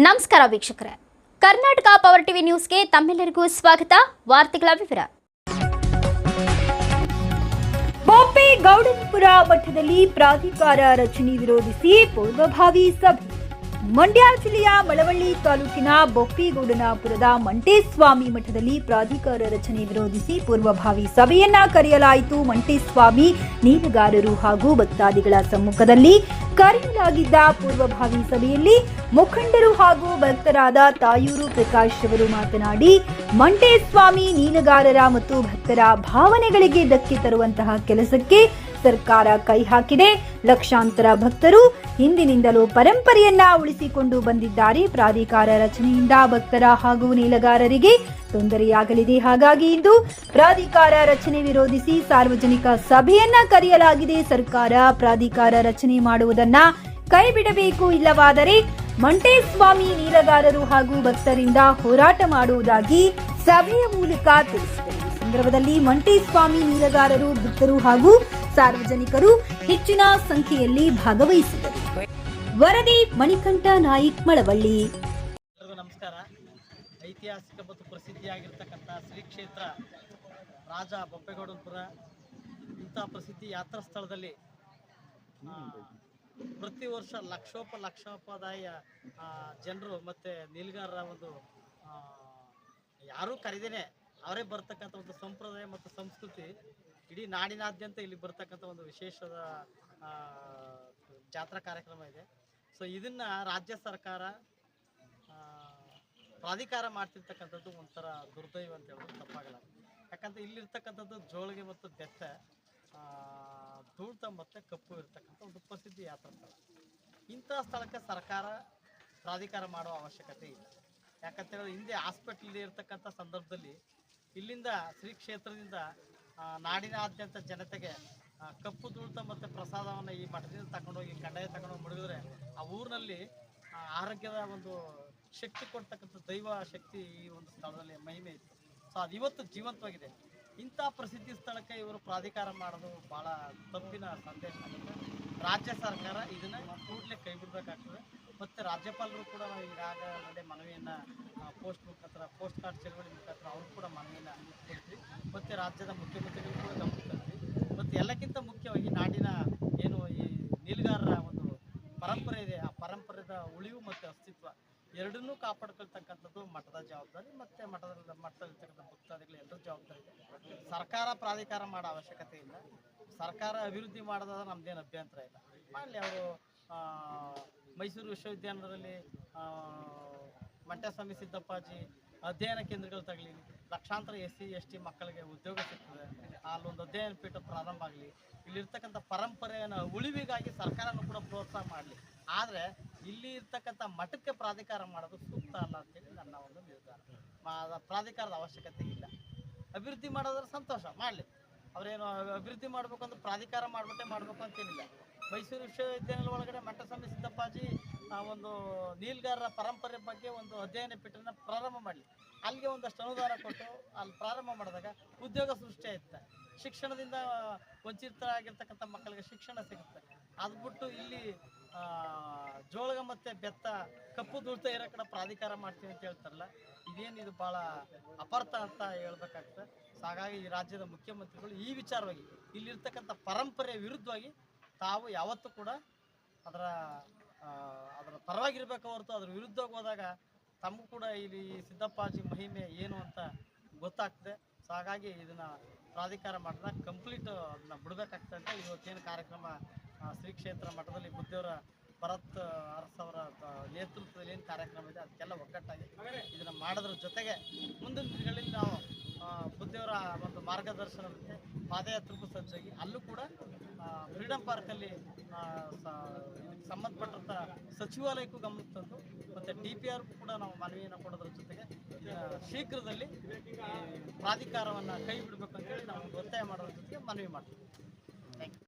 ನಮಸ್ಕಾರ ವೀಕ್ಷಕರೇ. Karnataka power TV ನ್ಯೂಸ್ಗೆ ತಮ್ಮೆಲ್ಲರಿಗೂ ಸ್ವಾಗತ. ವಾರ್ತೆಗಳ ವಿವರ. ಬಾಂಬೆ ಗೌಡನಪುರ ಮಠದಲ್ಲಿ ಪ್ರಾಧಿಕಾರ ರಚನೆ ವಿರೋಧಿಸಿ ಪೂರ್ವಭಾವಿ ಸಭೆ. ಮಂಡ್ಯ ಜಿಲ್ಲೆಯ ಮಳವಳ್ಳಿ ತಾಲೂಕಿನ ಬೊಪ್ಪಿಗೌಡನಪುರದ ಮಂಟೇಸ್ವಾಮಿ ಮಠದಲ್ಲಿ ಪ್ರಾಧಿಕಾರ ರಚನೆ ವಿರೋಧಿಸಿ ಪೂರ್ವಭಾವಿ ಸಭೆಯನ್ನ ಕರೆಯಲಾಯಿತು. ಮಂಟೇಸ್ವಾಮಿ ನೀರುಗಾರರು ಹಾಗೂ ಭಕ್ತಾದಿಗಳ ಸಮ್ಮುಖದಲ್ಲಿ ಕರೆಯಲಾಗಿದ್ದ ಪೂರ್ವಭಾವಿ ಸಭೆಯಲ್ಲಿ ಮುಖಂಡರು ಹಾಗೂ ಭಕ್ತರಾದ ತಾಯೂರು ಪ್ರಕಾಶ್ ಅವರು ಮಾತನಾಡಿ, ಮಂಟೇಸ್ವಾಮಿ ನೀನುಗಾರರ ಮತ್ತು ಭಕ್ತರ ಭಾವನೆಗಳಿಗೆ ಧಕ್ಕೆ ತರುವಂತಹ ಕೆಲಸಕ್ಕೆ ಸರ್ಕಾರ ಕೈ ಹಾಕಿದೆ. ಲಕ್ಷಾಂತರ ಭಕ್ತರು ಹಿಂದಿನಿಂದಲೂ ಪರಂಪರೆಯನ್ನ ಉಳಿಸಿಕೊಂಡು ಬಂದಿದ್ದಾರೆ. ಪ್ರಾಧಿಕಾರ ರಚನೆಯಿಂದ ಭಕ್ತರ ಹಾಗೂ ನೀಲಗಾರರಿಗೆ ತೊಂದರೆಯಾಗಲಿದೆ. ಹಾಗಾಗಿ ಇಂದು ಪ್ರಾಧಿಕಾರ ರಚನೆ ವಿರೋಧಿಸಿ ಸಾರ್ವಜನಿಕ ಸಭೆಯನ್ನ ಕರೆಯಲಾಗಿದೆ. ಸರ್ಕಾರ ಪ್ರಾಧಿಕಾರ ರಚನೆ ಮಾಡುವುದನ್ನ ಕೈ ಬಿಡಬೇಕು ಇಲ್ಲವಾದರೆ ಮಂಟೇಸ್ವಾಮಿ ನೀಲಗಾರರು ಹಾಗೂ ಭಕ್ತರಿಂದ ಹೋರಾಟ ಮಾಡುವುದಾಗಿ ಸಭೆಯ ಮೂಲಕ ತಿಳಿಸಿದರು ಸಂದರ್ಭದಲ್ಲಿ ಮಂಟೇಸ್ವಾಮಿ ನೀಲಗಾರರು, ಭಕ್ತರು ಹಾಗೂ ಸಾರ್ವಜನಿಕರು ಹೆಚ್ಚಿನ ಸಂಖ್ಯೆಯಲ್ಲಿ ಭಾಗವಹಿಸಿದರು ವರದಿ ಮಣಿಕಂಠ ನಾಯಿಕ್, ಮಳವಳ್ಳಿ. ನಮಸ್ಕಾರ. ಐತಿಹಾಸಿಕ ಮತ್ತು ಪ್ರಸಿದ್ಧಿಯಾಗಿರ್ತಕ್ಕಂಥ ಶ್ರೀ ಕ್ಷೇತ್ರ ರಾಜ ಬೊಪ್ಪೇಗೌಡಪುರ ಇಂಥ ಪ್ರಸಿದ್ಧಿ ಯಾತ್ರಾ ಸ್ಥಳದಲ್ಲಿ ಪ್ರತಿ ವರ್ಷ ಲಕ್ಷೋಪ ಲಕ್ಷೋಪಾದಾಯ ಜನರು ಮತ್ತು ನೀಲ್ಗಾರರ ಒಂದು ಯಾರೂ ಕರೆದೇನೆ ಅವರೇ ಬರ್ತಕ್ಕಂಥ ಒಂದು ಸಂಪ್ರದಾಯ ಮತ್ತು ಸಂಸ್ಕೃತಿ ಇಡೀ ನಾಡಿನಾದ್ಯಂತ ಇಲ್ಲಿ ಬರ್ತಕ್ಕಂಥ ಒಂದು ವಿಶೇಷದ ಜಾತ್ರಾ ಕಾರ್ಯಕ್ರಮ ಇದೆ. ಸೊ ಇದನ್ನ ರಾಜ್ಯ ಸರ್ಕಾರ ಪ್ರಾಧಿಕಾರ ಮಾಡ್ತಿರ್ತಕ್ಕಂಥದ್ದು ಒಂಥರ ದುರ್ದೈವ ಅಂತ ಹೇಳೋದು ತಪ್ಪಾಗಲ್ಲ. ಯಾಕಂದ್ರೆ ಇಲ್ಲಿರ್ತಕ್ಕಂಥದ್ದು ಜೋಳಿಗೆ ಮತ್ತು ಬೆತ್ತ ಧೂಳ್ತ ಮತ್ತು ಕಪ್ಪು ಇರ್ತಕ್ಕಂಥ ಒಂದು ಪ್ರಸಿದ್ಧಿ ಯಾತ್ರಾ ಸ್ಥಳ. ಇಂಥ ಸ್ಥಳಕ್ಕೆ ಸರ್ಕಾರ ಪ್ರಾಧಿಕಾರ ಮಾಡುವ ಅವಶ್ಯಕತೆ ಇಲ್ಲ. ಯಾಕಂತ ಹೇಳಿದ್ರೆ ಹಿಂದೆ ಹಾಸ್ಪಿಟ್ಲ್ ಇರ್ತಕ್ಕಂಥ ಸಂದರ್ಭದಲ್ಲಿ ಇಲ್ಲಿಂದ ಶ್ರೀ ಕ್ಷೇತ್ರದಿಂದ ನಾಡಿನಾದ್ಯಂತ ಜನತೆಗೆ ಕಪ್ಪು ದುಳ್ತ ಮತ್ತು ಪ್ರಸಾದವನ್ನು ಈ ಮಠದಿಂದ ತಗೊಂಡೋಗಿ ಕಡ್ಡಾಯ ತಗೊಂಡೋಗಿ ಮುಡಿದ್ರೆ ಆ ಊರಿನಲ್ಲಿ ಆರೋಗ್ಯದ ಒಂದು ಶಕ್ತಿ ಕೊಡ್ತಕ್ಕಂಥ ದೈವ ಶಕ್ತಿ ಈ ಒಂದು ಸ್ಥಳದಲ್ಲಿ ಮಹಿಮೆ ಇತ್ತು. ಸೊ ಅದು ಇವತ್ತು ಜೀವಂತವಾಗಿದೆ. ಇಂಥ ಪ್ರಸಿದ್ಧಿ ಸ್ಥಳಕ್ಕೆ ಇವರು ಪ್ರಾಧಿಕಾರ ಮಾಡೋದು ಭಾಳ ತಪ್ಪಿನ ಸಂದೇಶ ಆಗುತ್ತೆ. ರಾಜ್ಯ ಸರ್ಕಾರ ಇದನ್ನ ಕೂಡಲೇ ಕೈ ಬಿಡಬೇಕಾಗ್ತದೆ. ಮತ್ತು ರಾಜ್ಯಪಾಲರು ಕೂಡ ನಾವು ಈಗಾಗಲೇ ಮನವಿಯನ್ನು ಪೋಸ್ಟ್ ಮುಖಾಂತರ ಪೋಸ್ಟ್ ಕಾರ್ಡ್ ಚಳವಳಿ ಮುಖಾಂತರ ಅವರು ಕೂಡ ಮನವಿಯನ್ನು ಕೊಡ್ತೀವಿ ಮತ್ತು ರಾಜ್ಯದ ಮುಖ್ಯಮಂತ್ರಿಗಳು ಕೂಡ ಗಮನ ತರ್ತೀವಿ ಮತ್ತು ಎಲ್ಲಕ್ಕಿಂತ ಮುಖ್ಯವಾಗಿ ನಾಡಿನ ಏನು ಈ ನೀಲ್ಗಾರರ ಒಂದು ಪರಂಪರೆ ಇದೆ, ಆ ಪರಂಪರೆದ ಉಳಿವು ಮತ್ತು ಅಸ್ತಿತ್ವ ಎರಡನ್ನೂ ಕಾಪಾಡ್ಕೊಳ್ತಕ್ಕಂಥದ್ದು ಮಠದ ಜವಾಬ್ದಾರಿ ಮತ್ತು ಮಠದ, ಮಠದಲ್ಲಿರ್ತಕ್ಕಂಥ ಭಕ್ತಾದಿಗಳು ಎಲ್ಲರೂ ಜವಾಬ್ದಾರಿ. ಇದೆ ಸರ್ಕಾರ ಪ್ರಾಧಿಕಾರ ಮಾಡೋ ಅವಶ್ಯಕತೆ ಇಲ್ಲ. ಸರ್ಕಾರ ಅಭಿವೃದ್ಧಿ ಮಾಡೋದಾದ್ರೆ ನಮ್ದೇನು ಅಭ್ಯಂತರ ಇಲ್ಲ. ಮಾಡಲಿ ಅವರು ಮೈಸೂರು ವಿಶ್ವವಿದ್ಯಾಲಯದಲ್ಲಿ ಆ, ಮಂಟಸ್ವಾಮಿ ಸಿದ್ದಪ್ಪಾಜಿ ಅಧ್ಯಯನ ಕೇಂದ್ರಗಳು ತಗಲಿ ಲಕ್ಷಾಂತರ ಎಸ್ ಸಿ ಎಸ್ ಟಿ ಮಕ್ಕಳಿಗೆ ಉದ್ಯೋಗ ಸಿಗ್ತದೆ. ಅಲ್ಲೊಂದು ಅಧ್ಯಯನ ಪೀಠ ಪ್ರಾರಂಭ ಆಗಲಿ ಇಲ್ಲಿರ್ತಕ್ಕಂಥ ಪರಂಪರೆಯನ್ನು ಉಳಿವಿಗಾಗಿ ಸರ್ಕಾರನೂ ಕೂಡ ಪ್ರೋತ್ಸಾಹ ಮಾಡಲಿ. ಆದರೆ ಇಲ್ಲಿ ಇರ್ತಕ್ಕಂಥ ಮಠಕ್ಕೆ ಪ್ರಾಧಿಕಾರ ಮಾಡೋದು ಸೂಕ್ತ ಅಲ್ಲ ಅಂತೇಳಿ ನನ್ನ ಒಂದು ನಿರ್ಧಾರ. ಪ್ರಾಧಿಕಾರದ ಅವಶ್ಯಕತೆ ಇಲ್ಲ. ಅಭಿವೃದ್ಧಿ ಮಾಡೋದ್ರ ಸಂತೋಷ ಮಾಡಲಿ. ಅವರೇನು ಅಭಿವೃದ್ಧಿ ಮಾಡಬೇಕು ಅಂದ್ರೆ ಪ್ರಾಧಿಕಾರ ಮಾಡ್ಬಿಟ್ಟೆ ಮಾಡಬೇಕು ಅಂತೇನಿಲ್ಲ. ಮೈಸೂರು ವಿಶ್ವವಿದ್ಯಾನಿಲಯ ಒಳಗಡೆ ಮಂಟಸ್ವಾಮಿ ಸಿದ್ದಪ್ಪಾಜಿ ಒಂದು ನೀಲ್ಗಾರರ ಪರಂಪರೆ ಬಗ್ಗೆ ಒಂದು ಅಧ್ಯಯನ ಪೀಠನ ಪ್ರಾರಂಭ ಮಾಡಲಿ. ಅಲ್ಲಿಗೆ ಒಂದಷ್ಟು ಅನುದಾನ ಕೊಟ್ಟು ಅಲ್ಲಿ ಪ್ರಾರಂಭ ಮಾಡಿದಾಗ ಉದ್ಯೋಗ ಸೃಷ್ಟಿ ಆಯ್ತು ಶಿಕ್ಷಣದಿಂದ ವಂಚಿತರಾಗಿರ್ತಕ್ಕಂಥ ಮಕ್ಕಳಿಗೆ ಶಿಕ್ಷಣ ಸಿಗುತ್ತೆ. ಅದು ಬಿಟ್ಟು ಇಲ್ಲಿ ಜೋಳಗ ಮತ್ತು ಬೆತ್ತ, ಕಪ್ಪು ದುಡ್ತ ಇರೋ ಕಡೆ ಪ್ರಾಧಿಕಾರ ಮಾಡ್ತೀವಿ ಅಂತ ಹೇಳ್ತಾರಲ್ಲ, ಇದೇನು ಇದು ಭಾಳ ಅಪಾರ್ಥ ಅಂತ ಹೇಳ್ಬೇಕಾಗ್ತದೆ. ಹಾಗಾಗಿ ಈ ರಾಜ್ಯದ ಮುಖ್ಯಮಂತ್ರಿಗಳು ಈ ವಿಚಾರವಾಗಿ, ಇಲ್ಲಿರ್ತಕ್ಕಂಥ ಪರಂಪರೆಯ ವಿರುದ್ಧವಾಗಿ ತಾವು ಯಾವತ್ತೂ ಕೂಡ ಅದರ ಅದರ ಪರವಾಗಿರ್ಬೇಕು ಹೊರತು ಅದ್ರ ವಿರುದ್ಧವಾಗಿ ಹೋದಾಗ ತಮಗೂ ಕೂಡ ಇಲ್ಲಿ ಸಿದ್ದಪ್ಪಾಜಿ ಮಹಿಮೆ ಏನು ಅಂತ ಗೊತ್ತಾಗ್ತದೆ. ಸೊ ಹಾಗಾಗಿ ಇದನ್ನ ಪ್ರಾಧಿಕಾರ ಮಾಡಿದಾಗ ಕಂಪ್ಲೀಟ್ ಅದನ್ನ ಬಿಡಬೇಕಾಗ್ತದೆ ಇವತ್ತೇನು ಕಾರ್ಯಕ್ರಮ ಶ್ರೀ ಕ್ಷೇತ್ರ ಮಠದಲ್ಲಿ ಬುದ್ಧಿಯವರ ಭರತ್ ಅರಸ್ ಅವರ ನೇತೃತ್ವದಲ್ಲಿ ಏನು ಕಾರ್ಯಕ್ರಮ ಇದೆ, ಅದಕ್ಕೆಲ್ಲ ಒಗ್ಗಟ್ಟಾಗಿ ಇದನ್ನು ಮಾಡೋದ್ರ ಜೊತೆಗೆ ಮುಂದಿನ ದಿನಗಳಲ್ಲಿ ನಾವು ಬುದ್ಧಿಯವರ ಒಂದು ಮಾರ್ಗದರ್ಶನದಂತೆ ಪಾದಯಾತ್ರೆಗೂ ಸಜ್ಜಾಗಿ ಅಲ್ಲೂ ಕೂಡ ಫ್ರೀಡಂ ಪಾರ್ಕಲ್ಲಿ ಸಂಬಂಧಪಟ್ಟಂಥ ಸಚಿವಾಲಯಕ್ಕೂ ಗಮನ ತಂದು ಮತ್ತು ಡಿ ಪಿ ಆರ್ಗೂ ಕೂಡ ನಾವು ಮನವಿಯನ್ನು ಕೊಡೋದ್ರ ಜೊತೆಗೆ ಶೀಘ್ರದಲ್ಲಿ ಪ್ರಾಧಿಕಾರವನ್ನು ಕೈ ಬಿಡಬೇಕು ಅಂತೇಳಿ ನಾವು ಒತ್ತಾಯ ಮಾಡೋದ್ರ ಜೊತೆಗೆ ಮನವಿ ಮಾಡ್ತೀವಿ. Thank you